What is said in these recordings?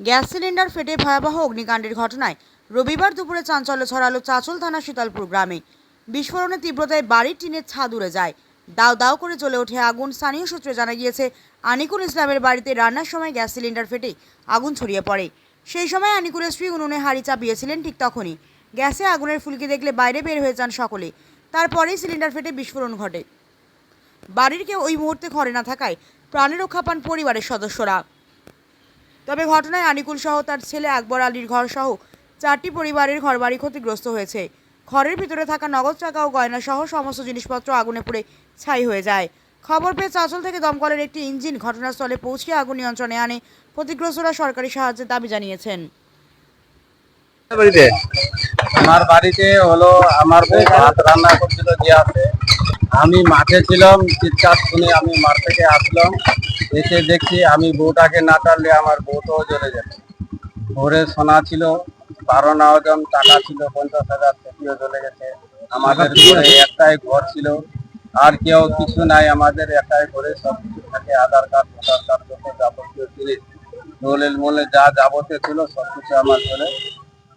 Gas cylinder ফেটে ভয়াবহ অগ্নিকাণ্ডের ঘটনায় রবিবার দুপুরে চাঞ্চল্য ছড়ালো চাঁচল থানা শীতলপুর গ্রামে। বিস্ফোরণের তীব্রতায় বাড়ির টিনের ছাদ উড়ে যায়। দাও দাও করে জ্বলে ওঠে আগুন, স্থানীয় সূত্রে জানা গিয়েছে, আনিকুল ইসলামের বাড়িতে রান্নার সময় গ্যাস সিলিন্ডার ফেটে আগুন ছড়িয়ে পড়ে। সেই সময় আনিকুলের স্ত্রী উনুনে হাঁড়ি চাপিয়েছিলেন ঠিক তখনই। গ্যাসে আগুনের ফুলকি দেখলে বাইরে বের হয়ে যান সকলে। তারপরেই সিলিন্ডার ফেটে বিস্ফোরণ ঘটে। বাড়ির কেউ ওই মুহূর্তে ঘরে না থাকায় প্রাণে রক্ষা পান পরিবারের সদস্যরা। তবে ঘটনায় আনিকুল সহ তার ছেলে আকবর আলীর ঘর সহ চারটি পরিবারের ঘরবাড়ি ক্ষতিগ্রস্ত হয়েছে। ঘরের ভিতরে থাকা নগদ টাকা ও গয়না সহ সমস্ত জিনিসপত্র আগুনে পুড়ে ছাই হয়ে যায়। খবর পেয়ে চাঁচল থেকে দমকলের একটি ইঞ্জিন ঘটনাস্থলে পৌঁছে আগুন নিয়ন্ত্রণে আনে। ক্ষতিগ্রস্তরা সরকারি সাহায্যের দাবি জানিয়েছেন। বাড়িতে? আমার বাড়িতে হলো আমার বউ ভাত রান্না করছিল গ্যাসে আমি মাঠে ছিলাম চিৎকার শুনে আমি মাঠ থেকে আসলাম। এসে দেখছি আমি বউটাকে না টানলে আমার বউটাও জ্বলে যাচ্ছে ভোরে সোনা ছিল বারো না ওজন টাকা ছিল পঞ্চাশ হাজার সেটিও চলে গেছে। আমাদের ঘরে একটাই ঘর ছিল আর কেউ কিছু নাই আমাদের একটাই ঘরে সব কিছু থাকে আধার কার্ড ভোটার কার্ড যত যাবতীয় জিনিস। দোলের মোলে যা যাবতীয় ছিল সব কিছু আমার ঘরে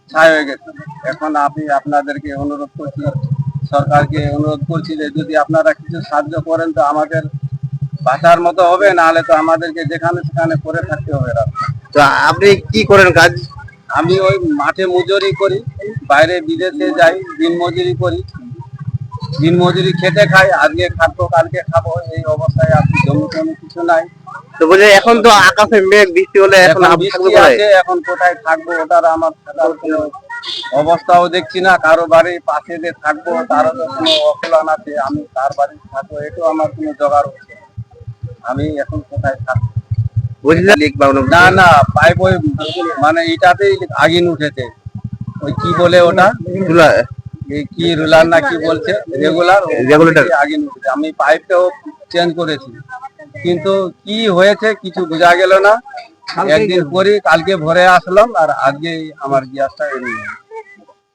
ছাই হয়ে গেছে। এখন আমি আপনাদেরকে অনুরোধ করছি সরকারকে অনুরোধ করছি যে যদি আপনারা কিছু সাহায্য করেন তো আমাদের বাঁচার মতো হবে নাহলে তো আমাদেরকে যেখানে সেখানে করে থাকতে হবে রাস্তায়। তো আপনি কি করেন কাজ আমি ওই মাঠে মজুরি করি বাইরে বিদেশে যাই দিন মজুরি করি দিন মজুরি খেটে খাই আজকে খাব কালকে খাব এই অবস্থায় আর জমি টমি কিছু নাই তো এখন তো আকাশে মেঘ বৃষ্টি হলে এখন বৃষ্টি? আছে এখন কোথায় থাকব ওটার আমার অবস্থাও দেখছি না কারও বাড়ির পাশে যে থাকব তারও তো কোনো অকুলান আছে আমি তার বাড়ি থাকব এটাও আমার কোনো জোগাড় হচ্ছে। আমি এখন কোথায় লিক বাউন্ন না না পাইপ ওই মানে এটাতেই আগুন উঠেছে। ওই কি বলে ওটা? কি রুলার না কি বলছে? Regular Regulator। আগুন উঠেছে। আমি পাইপটাও চেঞ্জ করেছি। কিন্তু কি হয়েছে কিছু বোঝা গেল না। একদিন করি কালকে ভরে আসলাম আর আজকে আমার গ্যাসটা এনে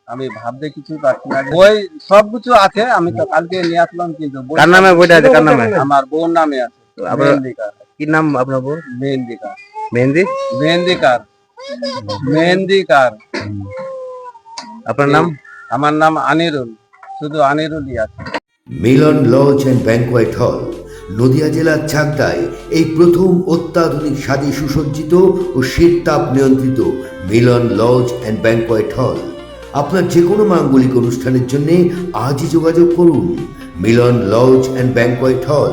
আমি ভাবতে কিছু পারছি না। বই সবকিছু আছে আমি তো কালকে নিয়ে আসলাম কিন্তু কার নামে বইটা আছে? কার নামে? আমার বোন নামে আছে। কি নাম আপনার বোন মেহেন্দিকার মেহেন্দি? মেহেন্দিকার মেহেন্দিকার আপনার নাম? আমার নাম আনিরুল। শুধু আনিরুলই আছে। মিলন lodge and banquet hall Nadia জেলার চাকদায় এই প্রথম অত্যাধুনিক স্বাদে সুসজ্জিত ও শীততাপ নিয়ন্ত্রিত মিলন লজ অ্যান্ড ব্যাংকোয়েট হল। আপনার যে কোনো মাঙ্গলিক অনুষ্ঠানের জন্য আজই যোগাযোগ করুন। মিলন লজ অ্যান্ড ব্যাংকোয়েট হল।